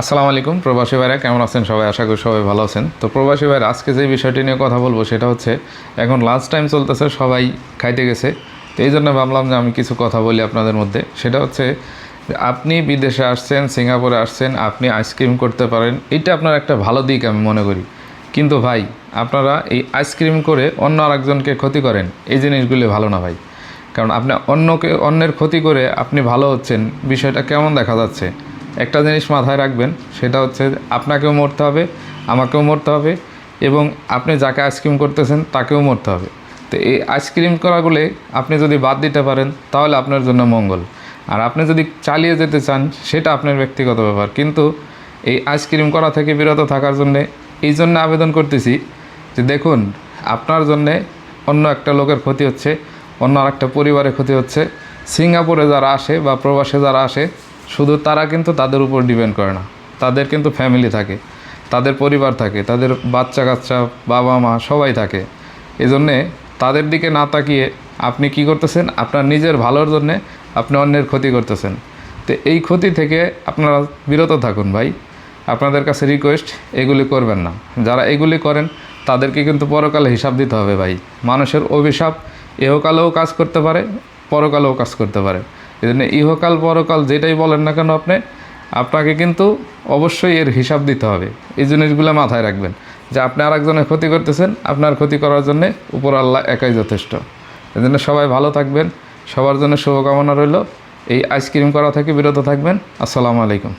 আসসালামু আলাইকুম, প্রবাসী ভাইরা, কেমন আছেন সবাই? আশা করি সবাই ভালো আছেন। তো প্রবাসী ভাইরা, আজকে যে বিষয়টি নিয়ে কথা বলব সেটা হচ্ছে, এখন লাস্ট টাইম চলতেছে, সবাই খাইতে গেছে। তো এই জন্য ভাবলাম যে আমি কিছু কথা বলি আপনাদের মধ্যে। সেটা হচ্ছে, আপনি বিদেশে আসছেন, সিঙ্গাপুরে আসছেন, আপনি আইসক্রিম করতে পারেন, এটা আপনার একটা ভালো দিক আমি মনে করি। কিন্তু ভাই, আপনারা এই আইসক্রিম করে অন্য আরেকজনকে ক্ষতি করেন, এই জিনিসগুলি ভালো না ভাই। কারণ আপনি অন্যকে, অন্যের ক্ষতি করে আপনি ভালো হচ্ছেন, বিষয়টা কেমন দেখা যাচ্ছে? একটা জিনিস মাথায় রাখবেন, সেটা হচ্ছে আপনাকেও মরতে হবে, আমাকেও মরতে হবে এবং আপনি যাকে আইসক্রিম করতেছেন তাকেও মরতে হবে। তো এই আইসক্রিম করাগুলো আপনি যদি বাদ দিতে পারেন, তাহলে আপনার জন্য মঙ্গল। আর আপনি যদি চালিয়ে যেতে চান, সেটা আপনার ব্যক্তিগত ব্যাপার। কিন্তু এই আইসক্রিম করা থেকে বিরত থাকার জন্যে এই জন্য আবেদন করতেছি যে দেখুন, আপনার জন্যে অন্য একটা লোকের ক্ষতি হচ্ছে, অন্য আরেকটা পরিবারের ক্ষতি হচ্ছে। সিঙ্গাপুরে যারা আসে বা প্রবাসে যারা আসে শুধু তারা কিন্তু তাদের উপর ডিপেন্ড করে না। তাদের কিন্তু ফ্যামিলি থাকে, তাদের পরিবার থাকে, তাদের বাচ্চা কাচ্চা বাবা মা সবাই থাকে। এই জন্যে তাদের দিকে না তাকিয়ে আপনি কি করতেছেন? আপনার নিজের ভালোর জন্যে আপনি অন্যের ক্ষতি করতেছেন। তো এই ক্ষতি থেকে আপনারা বিরত থাকুন ভাই। আপনাদের কাছে রিকোয়েস্ট এগুলি করবেন না। যারা এগুলি করেন, তাদেরকে কিন্তু পরকালে হিসাব দিতে হবে ভাই। মানুষের অভিশাপ এহকালেও কাজ করতে পারে, পরকালেও কাজ করতে পারে। এই জন্য ইহকাল, পরকাল যেটাই বলেন না কেন আপনি, আপনাকে কিন্তু অবশ্যই এর হিসাব দিতে হবে। এই জিনিসগুলো মাথায় রাখবেন। যে আপনি আর একজনের ক্ষতি করতেছেন, আপনার ক্ষতি করার জন্য উপর আল্লাহ একাই যথেষ্ট। এই জন্য সবাই ভালো থাকবেন, সবার জন্য শুভকামনা রইল। এই আইসক্রিম করা থেকে বিরত থাকবেন। আসসালামু আলাইকুম।